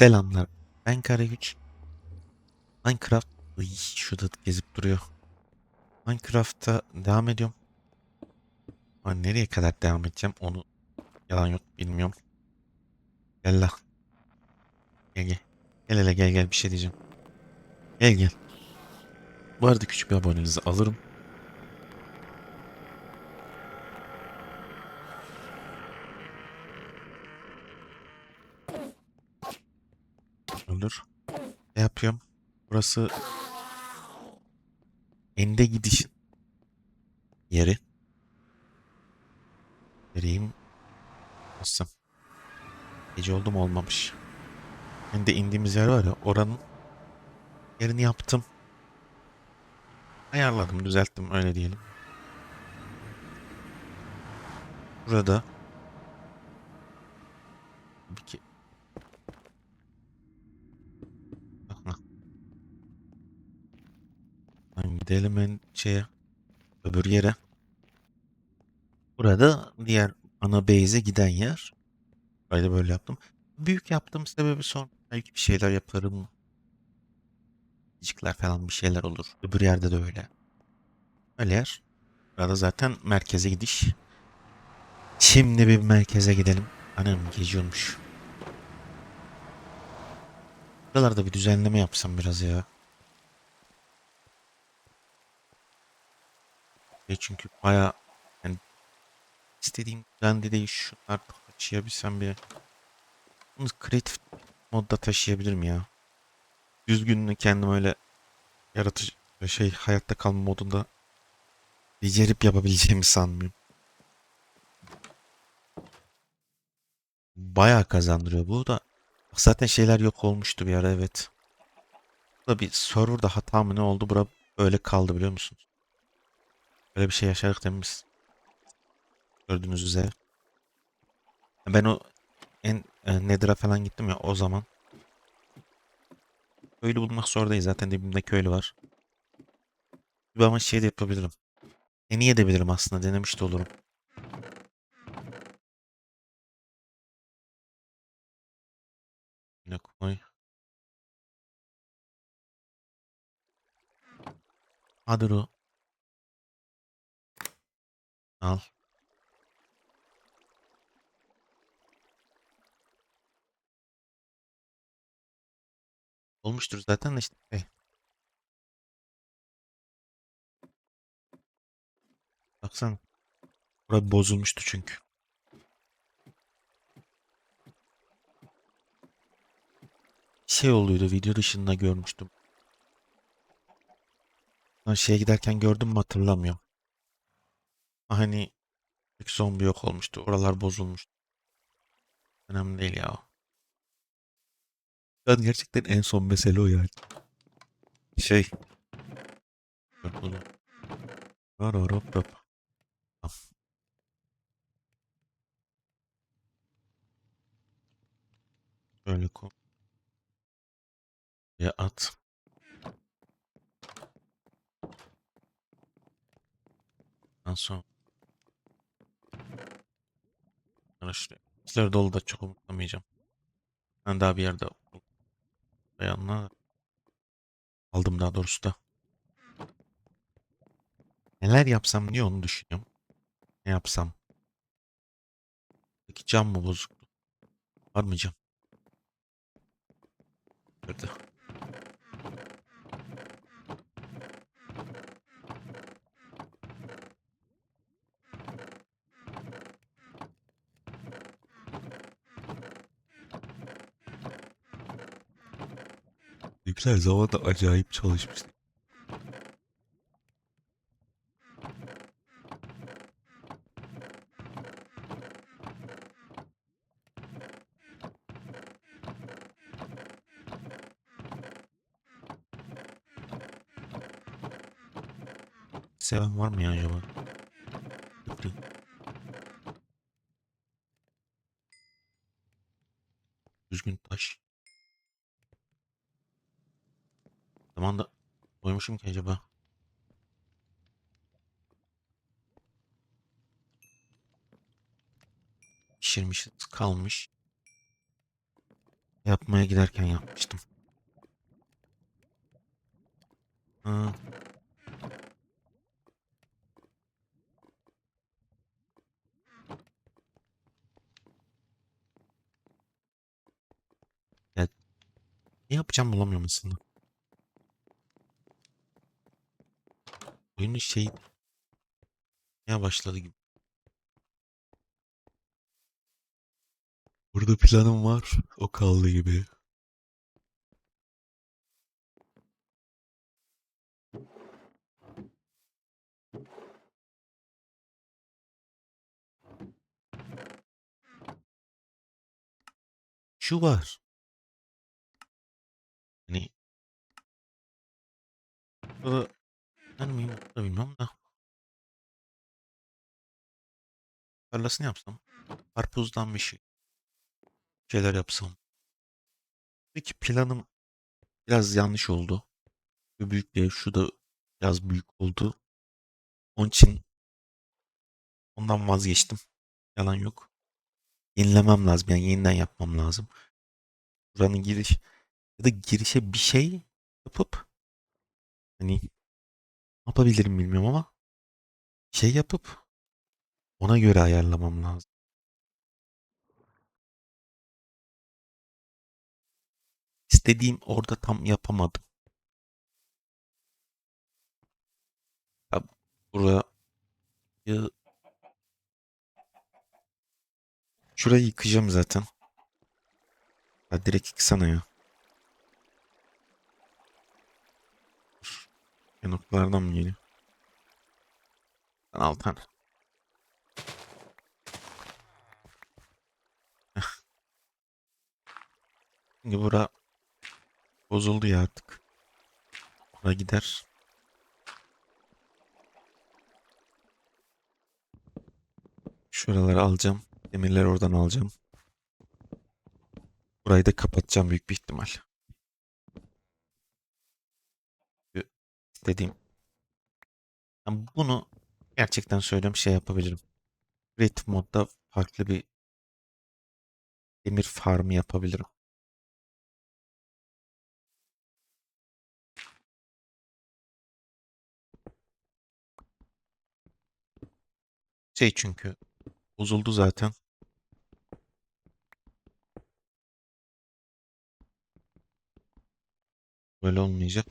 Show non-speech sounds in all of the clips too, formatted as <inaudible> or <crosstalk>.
Selamlar. Ben Karagüç. Minecraft Iy, şurada gezip duruyor. Minecraft'ta devam ediyorum. Ama nereye kadar devam edeceğim onu yalan yok bilmiyorum. Gel la. Gel gel. Gel hele gel gel bir şey diyeceğim. Gel gel. Bu arada küçük bir abonenizi alırım. Olur. Ne yapıyorum? Burası ende gidiş yeri. Vereyim. Nasıl? Gece oldu mu olmamış. Ende indiğimiz yer var ya oranın yerini yaptım. Ayarladım, düzelttim öyle diyelim. Burada tabii Aha. Lan gidelim en şeye öbür yere. Burada diğer ana base'e giden yer. Böyle böyle yaptım. Büyük yaptığım sebebi sonra belki bir şeyler yaparım. Cicikler falan bir şeyler olur. Öbür yerde de öyle. Öyle yer. Burada zaten merkeze gidiş. Şimdi bir merkeze gidelim. Anam gece olmuş. Buralarda bir düzenleme yapsam biraz ya. Çünkü baya yani istediğim düzende değil şunlar taşıyabilsem bir. Bunu kreatif modda taşıyabilirim ya. Düzgününü kendim öyle yaratıcı şey hayatta kalma modunda becerip yapabileceğimi sanmıyorum. Bayağı kazandırıyor bu da. Zaten şeyler yok olmuştu bir ara evet. Bu da bir serverda hata mı ne oldu? Bura böyle kaldı biliyor musunuz? Böyle bir şey yaşadık demiş. Gördüğünüz üzere. Ben o en e, Nether'a falan gittim ya o zaman. Köylü bulmak zor değil. Zaten dibimde köylü var. Ama şey de yapabilirim. En iyi edebilirim aslında. Denemiş de olurum. Ne koy? Hadi o. Al. Olmuştur zaten işte. Hey. Baksana. Bura bozulmuştu çünkü. Şey oluyordu video dışında görmüştüm. Ha, şeye giderken gördüm mü hatırlamıyorum. Hani bir zombi yok olmuştu. Oralar bozulmuştu. Önemli değil ya. Ben gerçekten en son mesele o yani. Şey. Dur, dur. Var var hop hop. Tamam. Böyle koy. Ya at. Ondan sonra. Araştırıyor. İşler dolu da çok umutlamayacağım. Ben daha bir yerde bayanla aldım daha doğrusu da. Neler yapsam diye onu düşünüyorum. Ne yapsam? Peki cam mı bozuktu? Var mı cam? Nerede? Büyükler zamanında acayip çalışmıştı. Seven var mı ya acaba? Düzgün taş. Zamanda koymuşum ki acaba? Pişirmişiz kalmış. Yapmaya giderken yapmıştım. Ha, ne yapacağım bulamıyorum aslında. Oyunun şey ya başladı gibi. Burada planım var. O kaldı gibi. Şu var. Hani burada ben miyim burada bilmem da. Tarlasını yapsam. Karpuzdan bir şey. Şeyler yapsam. Peki planım biraz yanlış oldu. Şu büyük değil, şu da biraz büyük oldu. Onun için ondan vazgeçtim. Yalan yok. Yenilemem lazım. Yani yeniden yapmam lazım. Buranın giriş ya da girişe bir şey yapıp hani yapabilirim bilmiyorum ama şey yapıp ona göre ayarlamam lazım. İstediğim orada tam yapamadım. Ya buraya şurayı yıkacağım zaten. Ya direkt yıksana ya. Yanıklardan mı geliyor? Ben al tane. <laughs> Şimdi bura bozuldu ya artık. Bura gider. Şuraları alacağım. Demirleri oradan alacağım. Burayı da kapatacağım büyük bir ihtimal. İstediğim. Yani bunu gerçekten söylüyorum şey yapabilirim. Creative modda farklı bir demir farmı yapabilirim. Şey çünkü bozuldu zaten. Böyle olmayacak.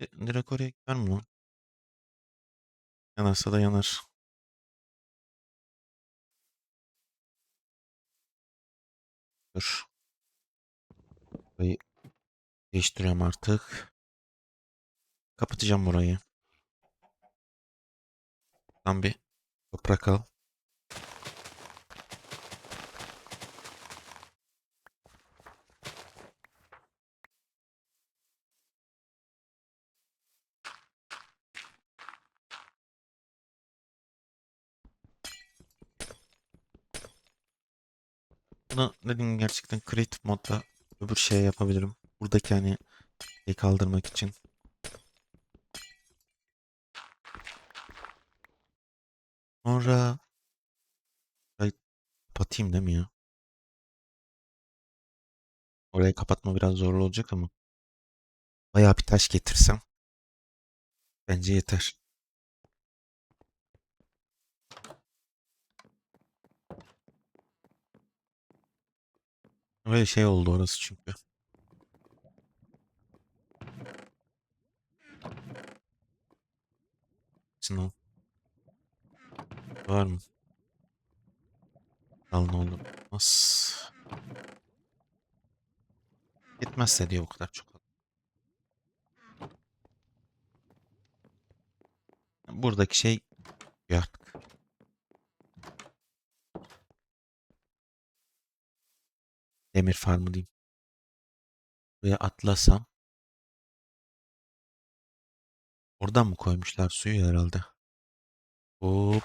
E, direkt oraya gider mi lan? Yanarsa da yanar. Dur. Burayı değiştiriyorum artık. Kapatacağım burayı. Tam bir toprak al. Bunu gibi gerçekten creative modda öbür şey yapabilirim. Buradaki hani şey kaldırmak için. Sonra Burayı kapatayım değil mi ya? Orayı kapatma biraz zorlu olacak ama. Bayağı bir taş getirsem. Bence yeter. Öyle şey oldu orası çünkü. Sınav. Var mı? Al ne olur. Nasıl? Yetmezse diye o kadar çok. Buradaki şey ya artık. Demir farmı diyeyim. Buraya atlasam. Oradan mı koymuşlar suyu herhalde? Hop.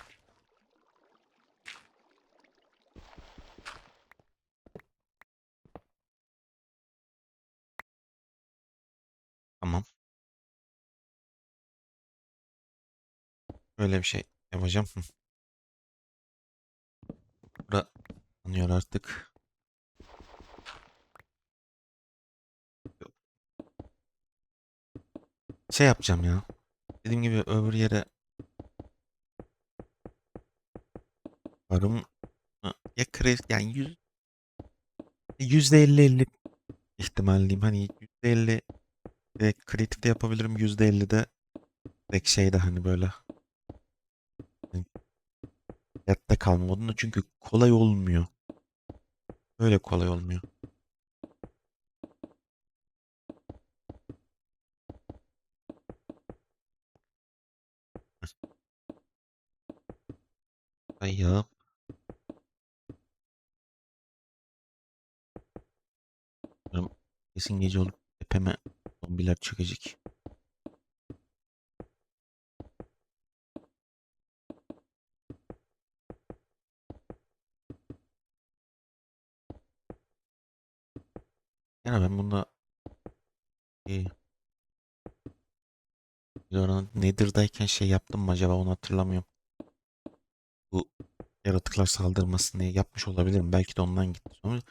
Tamam. Öyle bir şey yapacağım. Bura anıyor artık. Şey yapacağım ya. Dediğim gibi öbür yere varım ya kredi yani yüz yüzde elli elli ihtimalliyim. Hani yüzde elli de kreatifte yapabilirim. Yüzde elli de direkt şeyde hani böyle hani yatta kalma çünkü kolay olmuyor. Öyle kolay olmuyor. Ay ya. Umarım Kesin gece olup tepeme zombiler çökecek. Yani ben bunda e, bir ara Nether'dayken şey yaptım mı acaba onu hatırlamıyorum. Bu yaratıklar saldırmasın diye yapmış olabilirim. Belki de ondan gitti. Sonra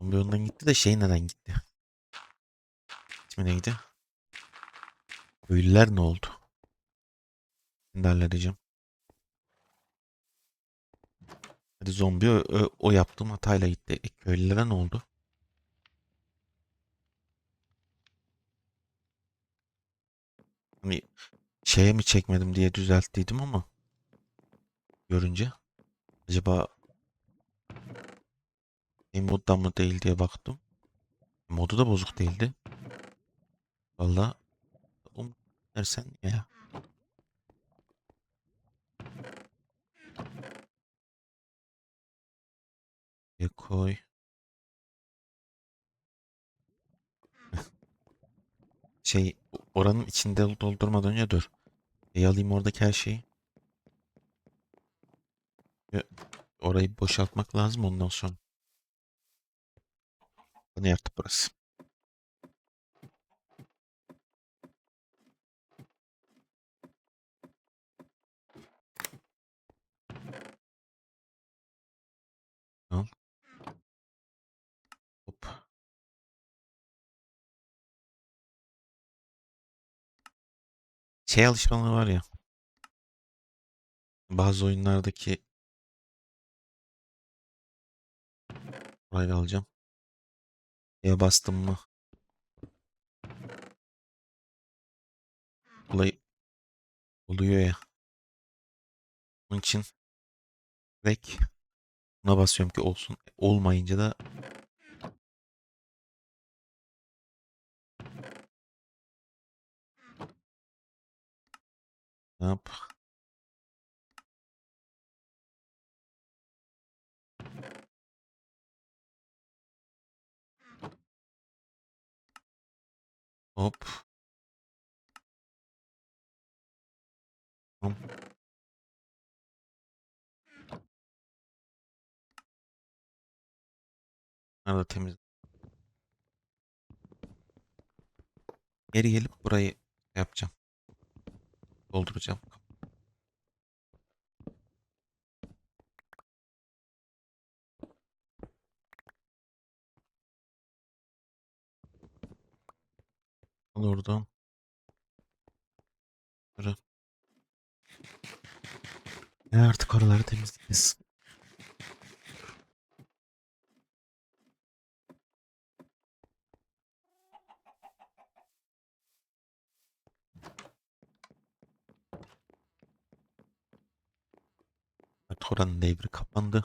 zombi ondan gitti de şey neden gitti? İsmi neydi? Köylüler ne oldu? Şimdi halledeceğim. Hadi zombi o, o, yaptığım hatayla gitti. E, köylülere ne oldu? Hani şeye mi çekmedim diye düzelttiydim ama görünce acaba moddan mı değil diye baktım. Modu da bozuk değildi. Valla um dersen ya. Ya koy. <laughs> Şey oranın içinde doldurmadan önce dur. E, alayım oradaki her şeyi. Orayı boşaltmak lazım ondan sonra. Ne yaptı burası? Al. Şey alışkanlığı var ya. Bazı oyunlardaki burayı alacağım. Ya bastım mı? Olay oluyor ya. Onun için direkt buna basıyorum ki olsun. Olmayınca da yap? Hop. Tamam. Nerede temiz? Geri gelip burayı yapacağım. Dolduracağım. Al oradan. Şöyle. E artık oraları temizleyeceğiz. Artık oranın devri kapandı.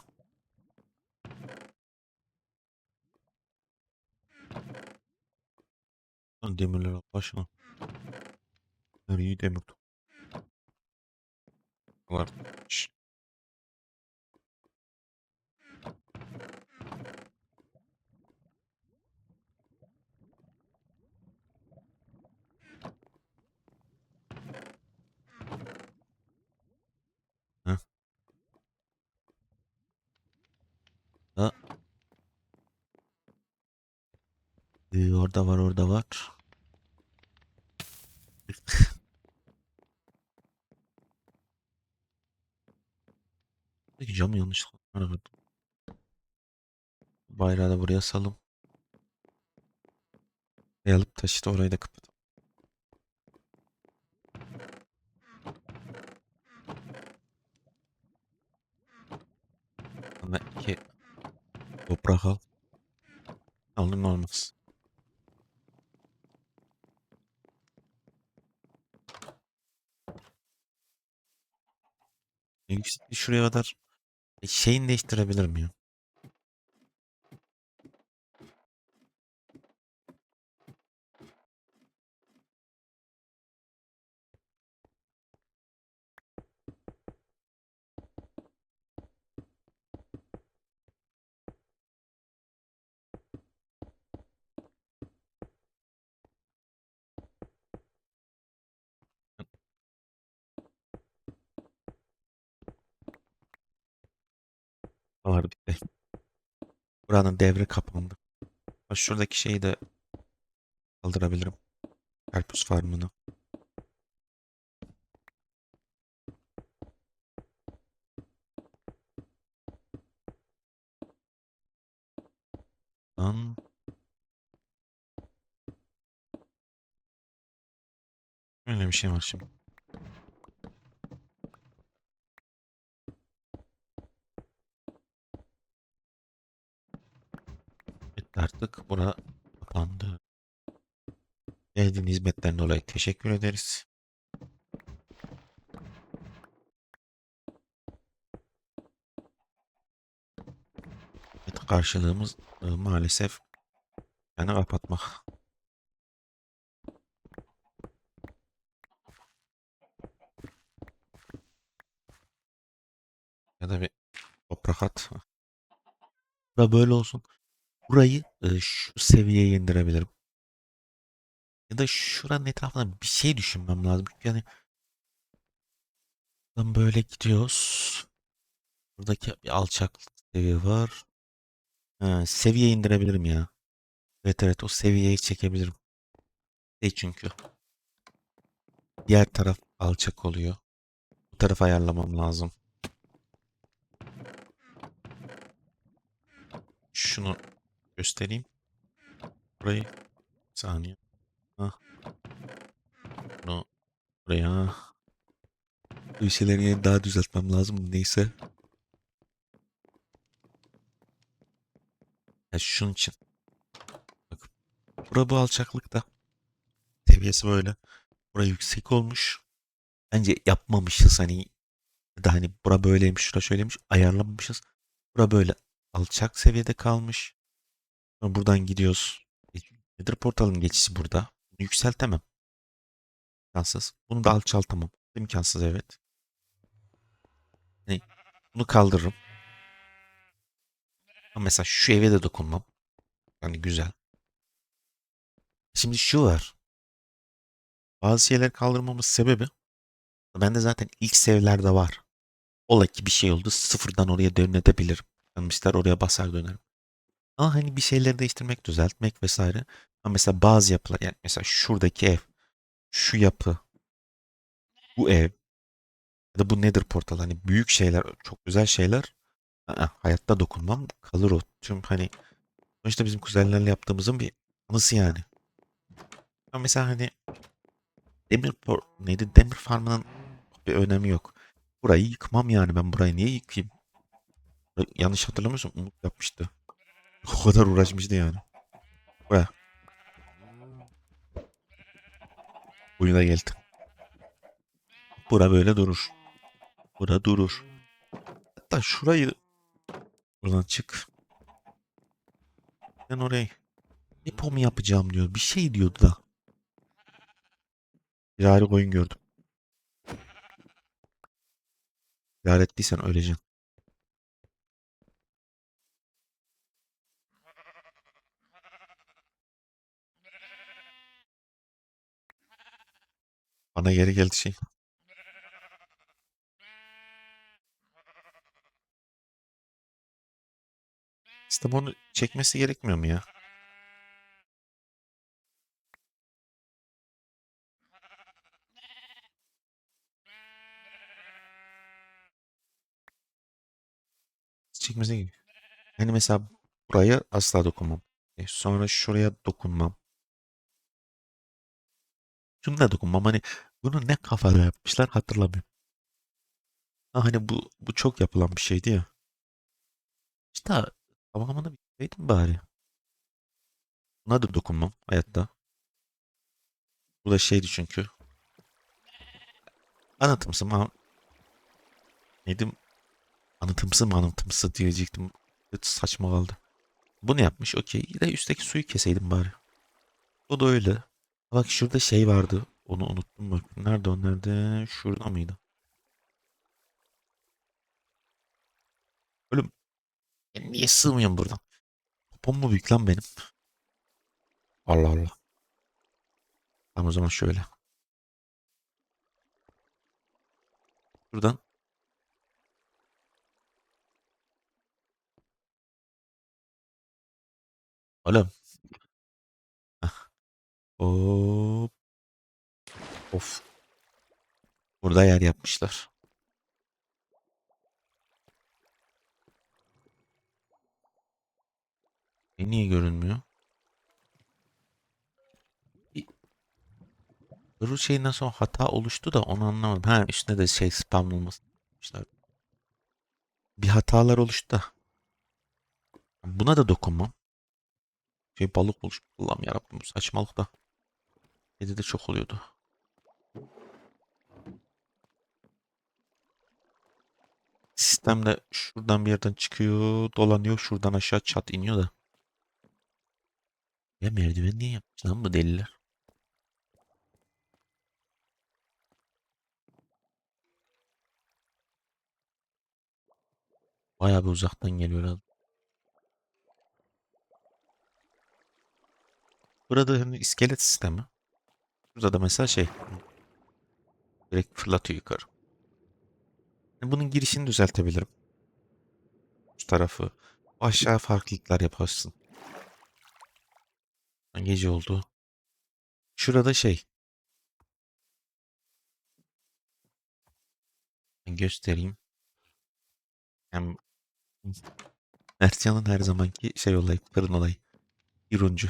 Lan demirler al başına. Bunlar iyi demir. Var. Ee, orada var orada var. Camı yanlışlıkla bayrağı da buraya salım. Buraya alıp taşıt orayı da kapat. Bana iki toprak al. Alın olmaz. Şuraya kadar şeyini değiştirebilirim ya. Bir de. Buranın devre kapandı. Şuradaki şeyi de kaldırabilirim. Karpuz farmını. Lan. Öyle bir şey var şimdi. Artık. Bura kapandı. Geldiğin hizmetten dolayı teşekkür ederiz. Evet, karşılığımız e, maalesef yani kapatmak. Ya da bir toprak at. <laughs> Da böyle olsun. Burayı e, şu seviyeye indirebilirim. Ya da şuranın etrafında bir şey düşünmem lazım. Çünkü yani buradan böyle gidiyoruz. Buradaki bir alçaklık seviye var. Ha, seviye indirebilirim ya. Evet evet o seviyeyi çekebilirim. Şey çünkü. Diğer taraf alçak oluyor. Bu tarafı ayarlamam lazım. Şunu göstereyim. Burayı bir saniye. Hah. Bunu buraya. Bu şeyleri daha düzeltmem lazım. Neyse. Ya şunun için. Bak. Bura bu alçaklıkta. Seviyesi böyle. Bura yüksek olmuş. Bence yapmamışız hani. Da hani bura böyleymiş, şura şöyleymiş. Ayarlamamışız. Bura böyle alçak seviyede kalmış. Buradan gidiyoruz. Nedir portalın geçişi burada. Bunu yükseltemem. İmkansız. Bunu da alçaltamam. İmkansız evet. Hani bunu kaldırırım. Ama mesela şu eve de dokunmam. Yani güzel. Şimdi şu var. Bazı şeyler kaldırmamız sebebi bende zaten ilk sevlerde var. Ola ki bir şey oldu sıfırdan oraya dönebilirim. Yani ister oraya basar dönerim. Ama hani bir şeyleri değiştirmek, düzeltmek vesaire. Ama mesela bazı yapılar yani mesela şuradaki ev, şu yapı, bu ev ya da bu nedir portal hani büyük şeyler, çok güzel şeyler aa, hayatta dokunmam kalır o. Tüm hani sonuçta bizim kuzenlerle yaptığımızın bir anısı yani. Ama mesela hani demir por neydi demir farmının bir önemi yok. Burayı yıkmam yani ben burayı niye yıkayım? Yanlış hatırlamıyorsam Umut yapmıştı. O kadar uğraşmıştı yani. Buraya. Oyuna geldi. Bura böyle durur. Bura durur. Hatta şurayı buradan çık. Ben orayı depo mu yapacağım diyor. Bir şey diyordu da. Bir ayrı koyun gördüm. Yar ettiysen öleceksin. Bana geri geldi şey. İşte bunu çekmesi gerekmiyor mu ya? Çekmesi gibi. Hani mesela Buraya asla dokunmam. E, sonra şuraya dokunmam. Şunu da dokunmam. Hani bunu ne kafada yapmışlar hatırlamıyorum. Ha, hani bu bu çok yapılan bir şeydi ya. İşte tamamını bitireydim bari. Buna da dokunmam hayatta. Bu da şeydi çünkü. Anlatımsı mı? Neydi? Anlatımsı mı anlatımsı diyecektim. Saçma kaldı. Bunu yapmış okey. Yine üstteki suyu keseydim bari. O da öyle. Bak şurada şey vardı. Onu unuttum bak. Nerede o nerede? Şurada mıydı? Oğlum ben niye sığmıyorum buradan? Popom mu büyük lan benim? Allah Allah. Tamam o zaman şöyle. Buradan. Oğlum. Hop. Of. Burada yer yapmışlar. E niye görünmüyor? Bu şeyinden sonra hata oluştu da onu anlamadım. Ha üstüne de şey spam olması. yapmışlar. Bir hatalar oluştu da. Buna da dokunmam. Şey balık oluş. Allah'ım yarabbim saçmalık da. Kedi de çok oluyordu. Sistemde şuradan bir yerden çıkıyor, dolanıyor, şuradan aşağı çat iniyor da. Ya merdiven niye yapmış lan bu deliler? Bayağı bir uzaktan geliyor abi. Burada hani iskelet sistemi. Burada da mesela şey. Direkt fırlatıyor yukarı. Yani Bunun girişini düzeltebilirim. Şu tarafı. Aşağı farklılıklar yaparsın. Gece oldu. Şurada şey. Göstereyim. Hem Mertcan'ın her zamanki şey olayı, fırın olayı. İroncu.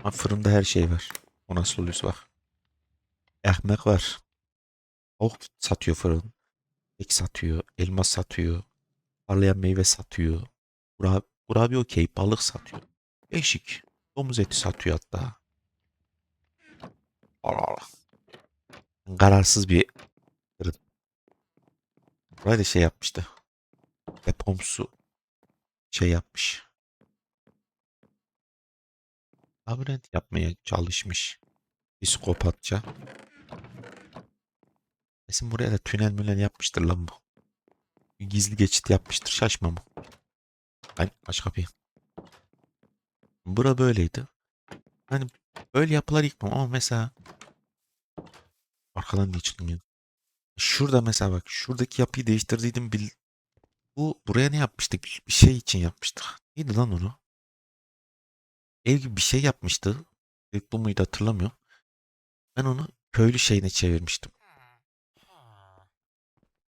Ama fırında her şey var. O nasıl oluyorsa bak. Ekmek var. Tavuk satıyor fırın. Ek satıyor. Elma satıyor. Parlayan meyve satıyor. Kurabiye, kurabiye okey. Balık satıyor. Değişik. Domuz eti satıyor hatta. Allah Allah. Kararsız bir fırın. Burayı da şey yapmıştı. Depomsu şey yapmış. Labirent yapmaya çalışmış. Psikopatça. Kesin buraya da tünel münel yapmıştır lan bu. Bir Gizli geçit yapmıştır. Şaşma mı? Ay aç kapıyı. Bura böyleydi. Hani böyle yapılar yıkmam ama mesela arkadan niye çıkmıyor? Şurada mesela bak şuradaki yapıyı değiştirdiydim bil. Bu buraya ne yapmıştık? Bir şey için yapmıştık. Neydi lan onu? Ev gibi bir şey yapmıştı. Bu muydu hatırlamıyorum. Ben onu köylü şeyine çevirmiştim.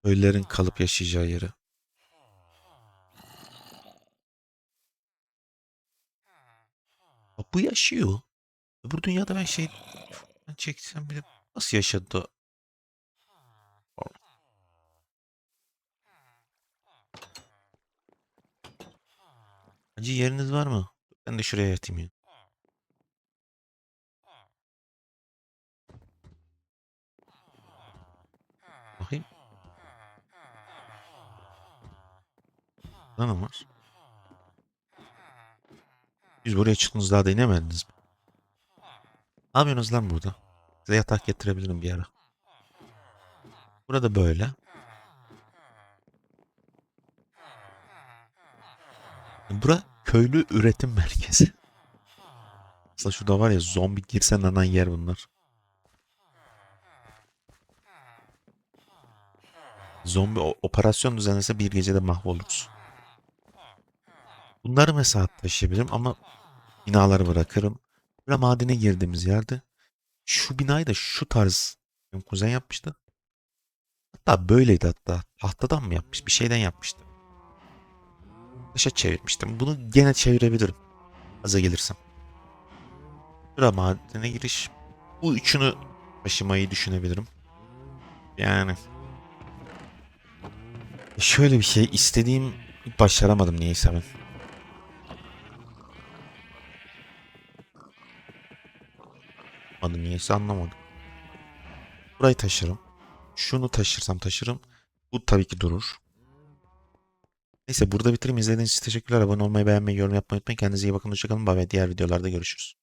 Köylülerin kalıp yaşayacağı. Bak Bu yaşıyor. Öbür dünyada ben şey ben çeksem bile nasıl yaşadı? Hacı yeriniz var mı? Ben de şuraya yatayım ya. Var. Biz buraya çıktınız daha da inemediniz mi? Ne yapıyorsunuz lan burada? Size yatak getirebilirim bir ara. Burada böyle. Bura köylü üretim merkezi. Aslında şurada var ya zombi girsen anan yer bunlar. Zombi operasyon düzenlese bir gecede mahvoluruz. Bunları mesela taşıyabilirim ama binaları bırakırım. Böyle madene girdiğimiz yerde şu binayı da şu tarz benim kuzen yapmıştı. Hatta böyleydi hatta. Tahtadan mı yapmış? Bir şeyden yapmıştı. taşa çevirmiştim. Bunu gene çevirebilirim. Aza gelirsem. Şura madene giriş. Bu üçünü taşımayı düşünebilirim. Yani. Şöyle bir şey istediğim başaramadım niyeyse ben. Adı niyeyse anlamadım. Burayı taşırım. Şunu taşırsam taşırım. Bu tabii ki durur. Neyse burada bitireyim. İzlediğiniz için teşekkürler. Abone olmayı, beğenmeyi, yorum yapmayı unutmayın. Kendinize iyi bakın. Hoşçakalın. Bye bye. Diğer videolarda görüşürüz.